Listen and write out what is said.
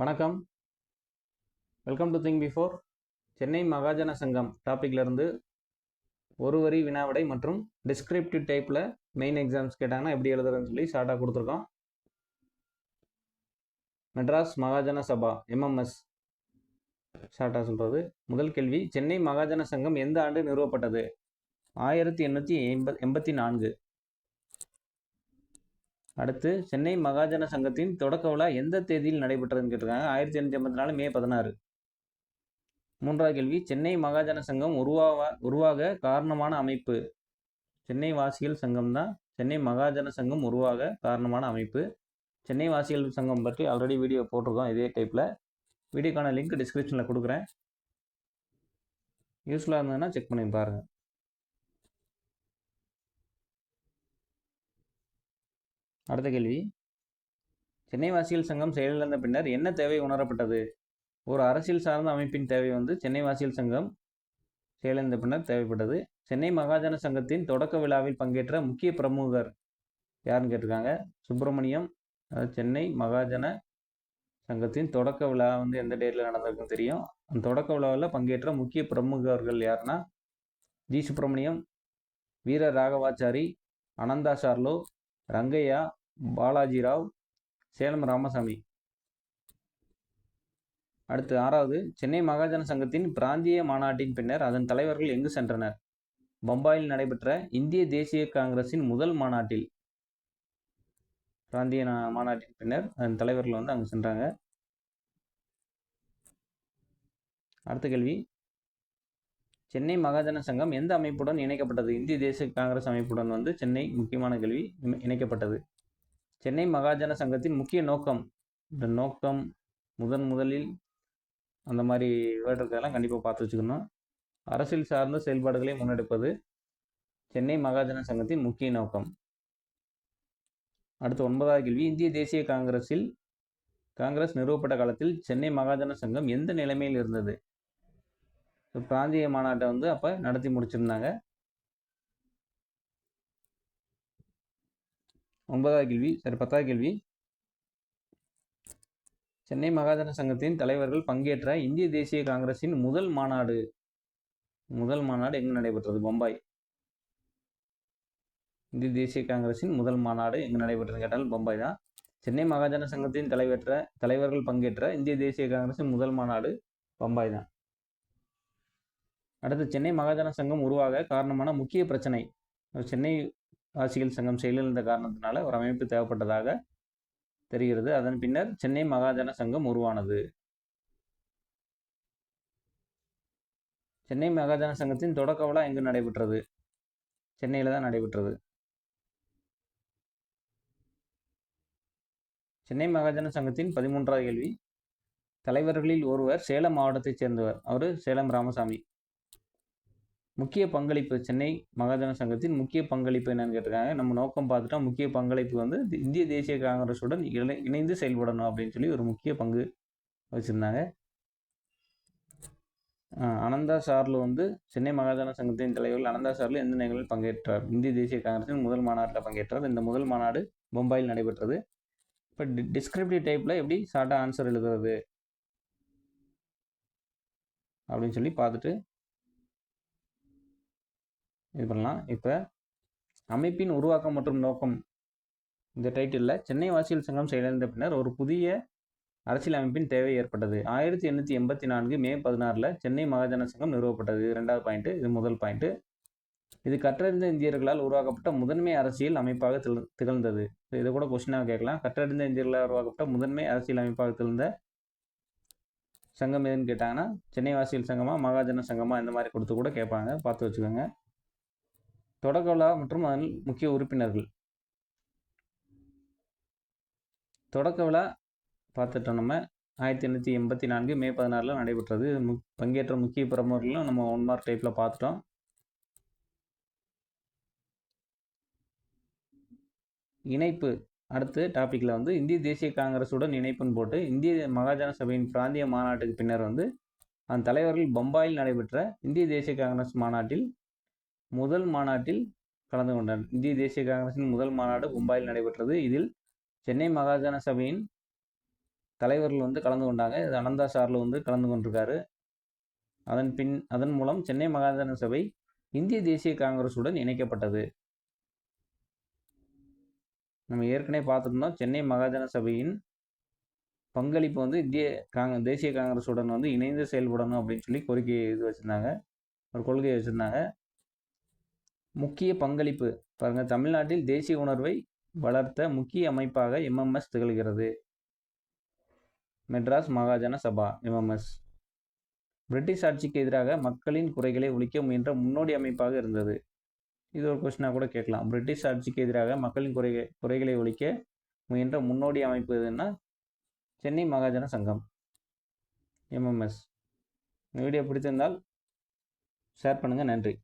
வணக்கம். Welcome to think before Chennai Mahajana Sangam டாப்பிக்லேருந்து ஒரு வரி வினாவிடை மற்றும் டிஸ்கிரிப்டிவ் டைப்பில் மெயின் எக்ஸாம்ஸ் கேட்டாங்கன்னா எப்படி எழுதுறதுன்னு சொல்லி ஷார்ட்டாக கொடுத்துருக்கோம். மெட்ராஸ் மகாஜன சபா எம்எம்எஸ் ஷார்ட்டாக சொல்கிறது முதல் கேள்வி சென்னை மகாஜன சங்கம் எந்த ஆண்டு நிறுவப்பட்டது? ஆயிரத்தி எண்ணூற்றி எண்பத் எண்பத்தி நான்கு. அடுத்து சென்னை மகாஜன சங்கத்தின் தொடக்க விழா எந்த தேதியில் நடைபெற்றதுன்னு கேட்டிருக்காங்க. ஆயிரத்தி எண்ணூற்றி ஐம்பத்தி நாலு மே பதினாறு. மூன்றாவது கேள்வி சென்னை மகாஜன சங்கம் உருவாவ உருவாக காரணமான அமைப்பு? சென்னை வாசிகள் சங்கம் தான் சென்னை மகாஜன சங்கம் உருவாக காரணமான அமைப்பு. சென்னை வாசிகள் சங்கம் பற்றி ஆல்ரெடி வீடியோ போட்டிருக்கோம் இதே டைப்பில் வீடியோக்கான லிங்க் டிஸ்கிரிப்ஷனில் கொடுக்குறேன். யூஸ்ஃபுல்லாக இருந்ததுன்னா செக் பண்ணி பாருங்கள் அடுத்த கேள்வி. சென்னை வாசிகள் சங்கம் செயலிழந்த பின்னர் என்ன தேவை உணரப்பட்டது? ஒரு அரசியல் சார்ந்த அமைப்பின் தேவை வந்து சென்னை வாசிகள் சங்கம் செயலிழந்த பின்னர் தேவைப்பட்டது. சென்னை மகாஜன சங்கத்தின் தொடக்க விழாவில் பங்கேற்ற முக்கிய பிரமுகர் யாருன்னு கேட்டிருக்காங்க? சுப்பிரமணியம். சென்னை மகாஜன சங்கத்தின் தொடக்க விழா வந்து எந்த டேட்டில் நடந்திருக்குன்னு தெரியும். அந்த தொடக்க விழாவில் பங்கேற்ற முக்கிய பிரமுகர்கள் யாருன்னா? ஜி. சுப்பிரமணியம் வீர ராகவாச்சாரி அனந்தா சார்லோ ரங்கையா பாலாஜி ராவ் சேலம் ராமசாமி. அடுத்து ஆறாவது சென்னை மகாஜன சங்கத்தின் பிராந்திய மாநாட்டின் பின்னர் அதன் தலைவர்கள் எங்கு சென்றனர்? பம்பாயில் நடைபெற்ற இந்திய தேசிய காங்கிரஸின் முதல் மாநாட்டில். பிராந்திய மாநாட்டின் பின்னர் அதன் தலைவர்கள் வந்து அங்கு சென்றாங்க. அடுத்த கேள்வி. சென்னை மகாஜன சங்கம் எந்த அமைப்புடன் இணைக்கப்பட்டது? இந்திய தேசிய காங்கிரஸ் அமைப்புடன் வந்து சென்னை முக்கியமான கேள்வி இணைக்கப்பட்டது. சென்னை மகாஜன சங்கத்தின் முக்கிய நோக்கம். இந்த நோக்கம் முதன் முதலில் அந்த மாதிரி வேர்டு இருக்கிறதெல்லாம் கண்டிப்பாக பார்த்து வச்சுக்கணும். அரசியல் சார்ந்த செயல்பாடுகளை முன்னெடுப்பது சென்னை மகாஜன சங்கத்தின் முக்கிய நோக்கம். அடுத்து ஒன்பதாவது கேள்வி. இந்திய தேசிய காங்கிரஸில் காங்கிரஸ் நிறுவப்பட்ட காலத்தில் சென்னை மகாஜன சங்கம் எந்த நிலைமையில் இருந்தது? பிராந்திய மாநாட்டை வந்து அப்போ நடத்தி முடிச்சிருந்தாங்க. ஒன்பதாவது கேள்வி சரி பத்தாவது கேள்வி. சென்னை மகாஜன சங்கத்தின் தலைவர்கள் பங்கேற்ற இந்திய தேசிய காங்கிரசின் முதல் மாநாடு. முதல் மாநாடு எங்கு நடைபெற்றது? பம்பாய். இந்திய தேசிய காங்கிரஸின் முதல் மாநாடு எங்கு நடைபெற்றது கேட்டால் பம்பாய் தான். சென்னை மகாஜன சங்கத்தின் தலைவற்ற தலைவர்கள் பங்கேற்ற இந்திய தேசிய காங்கிரசின் முதல் மாநாடு பம்பாய் தான். அடுத்து சென்னை மகாஜன சங்கம் உருவாக காரணமான முக்கிய பிரச்சனை. சென்னை வாசிகள் சங்கம் செயலிழந்த காரணத்தினால ஒரு அமைப்பு தேவைப்பட்டதாக தெரிகிறது. அதன் பின்னர் சென்னை மகாஜன சங்கம் உருவானது. சென்னை மகாஜன சங்கத்தின் தொடக்க விழா எங்கு நடைபெற்றது? சென்னையில் தான் நடைபெற்றது. சென்னை மகாஜன சங்கத்தின் பதிமூன்றாவது கேள்வி. தலைவர்களில் ஒருவர் சேலம் மாவட்டத்தைச் சேர்ந்தவர். அவர் சேலம் ராமசாமி. முக்கிய பங்களிப்பு சென்னை மகாஜன சங்கத்தின் முக்கிய பங்களிப்பு என்னன்னு கேட்டிருக்காங்க. நம்ம நோக்கம் பார்த்துட்டா முக்கிய பங்களிப்பு வந்து இந்திய தேசிய காங்கிரஸுடன் இணை இணைந்து செயல்படணும் அப்படின்னு சொல்லி ஒரு முக்கிய பங்கு வச்சுருந்தாங்க. அனந்தா சார்லு வந்து சென்னை மகாஜன சங்கத்தின் தலைவர்கள் அனந்தா சார்லு எந்த நிகழ்வில் பங்கேற்றார்? இந்திய தேசிய காங்கிரசின் முதல் மாநாட்டில் பங்கேற்றார். இந்த முதல் மாநாடு மும்பையில் நடைபெற்றது. இப்போ டி டிஸ்கிரிப்டிவ் டைப்பில் எப்படி ஷார்ட்டாக ஆன்சர் எழுதுறது? அப்படின்னு சொல்லி பார்த்துட்டு இது பண்ணலாம் இப்போ அமைப்பின் உருவாக்கம் மற்றும் நோக்கம். இந்த டைட்டிலில் சென்னை வாசிகள் சங்கம் செயலிழந்த பின்னர் ஒரு புதிய அரசியல் அமைப்பின் தேவை ஏற்பட்டது. ஆயிரத்தி எண்ணூற்றி எண்பத்தி நான்கு மே பதினாறில் சென்னை மகாஜன சங்கம் நிறுவப்பட்டது. இது ரெண்டாவது பாயிண்ட்டு இது முதல் பாயிண்ட்டு இது கற்றறிந்த இந்தியர்களால் உருவாக்கப்பட்ட முதன்மை அரசியல் அமைப்பாக திகழ் திகழ்ந்தது. இதை கூட கொஸ்டினாக கேட்கலாம். கற்றறிந்த இந்தியர்களால் உருவாக்கப்பட்ட முதன்மை அரசியல் அமைப்பாக திகழ்ந்த சங்கம் எதுன்னு கேட்டாங்கன்னா சென்னை வாசிகள் சங்கமாக மகாஜன சங்கமாக இந்த மாதிரி கொடுத்து கூட கேட்பாங்க. பார்த்து வச்சுக்கோங்க. தொடக்க விழா மற்றும் அதன் முக்கிய உறுப்பினர்கள்? தொடக்க விழா பார்த்துட்டோம் நம்ம. ஆயிரத்தி எண்ணூற்றி எண்பத்தி நான்கு மே பதினாறில் நடைபெற்றது. மு முக் பங்கேற்ற முக்கிய பிரமுகர்களும் நம்ம ஒன் மார்க் டைப்பில் பார்த்துட்டோம். இணைப்பு. அடுத்து டாப்பிக்கில் வந்து இந்திய தேசிய காங்கிரஸுடன் இணைப்புன்னு போட்டு இந்திய மகாஜன சபையின் பிராந்திய மாநாட்டுக்கு பின்னர் வந்து அந்த தலைவர்கள் பம்பாயில் நடைபெற்ற இந்திய தேசிய காங்கிரஸ் மாநாட்டில் முதல் மாநாட்டில் கலந்து கொண்டார் இந்திய தேசிய காங்கிரசின் முதல் மாநாடு மும்பையில் நடைபெற்றது. இதில் சென்னை மகாஜன சபையின் தலைவர்கள் வந்து கலந்து கொண்டாங்க. இது அனந்தா சார்லு வந்து கலந்து கொண்டிருக்காரு. அதன் பின் அதன் மூலம் சென்னை மகாஜன சபை இந்திய தேசிய காங்கிரஸுடன் இணைக்கப்பட்டது. நம்ம ஏற்கனவே பார்த்துருந்தோம் சென்னை மகாஜன சபையின் பங்களிப்பு வந்து இந்திய காங்க தேசிய காங்கிரஸுடன் வந்து இணைந்து செயல்படணும் அப்படின்னு சொல்லி கோரிக்கை இது வச்சுருந்தாங்க. ஒரு கொள்கையை வச்சுருந்தாங்க. முக்கிய பங்களிப்பு. பாருங்கள் தமிழ்நாட்டில் தேசிய உணர்வை வளர்த்த முக்கிய அமைப்பாக எம்எம்எஸ் திகழ்கிறது. மெட்ராஸ் மகாஜன சபா எம்எம்எஸ் பிரிட்டிஷ் ஆட்சிக்கு எதிராக மக்களின் குறைகளை ஒழிக்க முயன்ற முன்னோடி அமைப்பாக இருந்தது. இது ஒரு கொஸ்டினாக கூட கேட்கலாம். பிரிட்டிஷ் ஆட்சிக்கு எதிராக மக்களின் குறை குறைகளை ஒழிக்க முயன்ற முன்னோடி அமைப்பு எதுன்னா சென்னை மகாஜன சங்கம் எம்எம்எஸ் இந்த வீடியோ பிடித்திருந்தால் ஷேர் பண்ணுங்கள் நன்றி.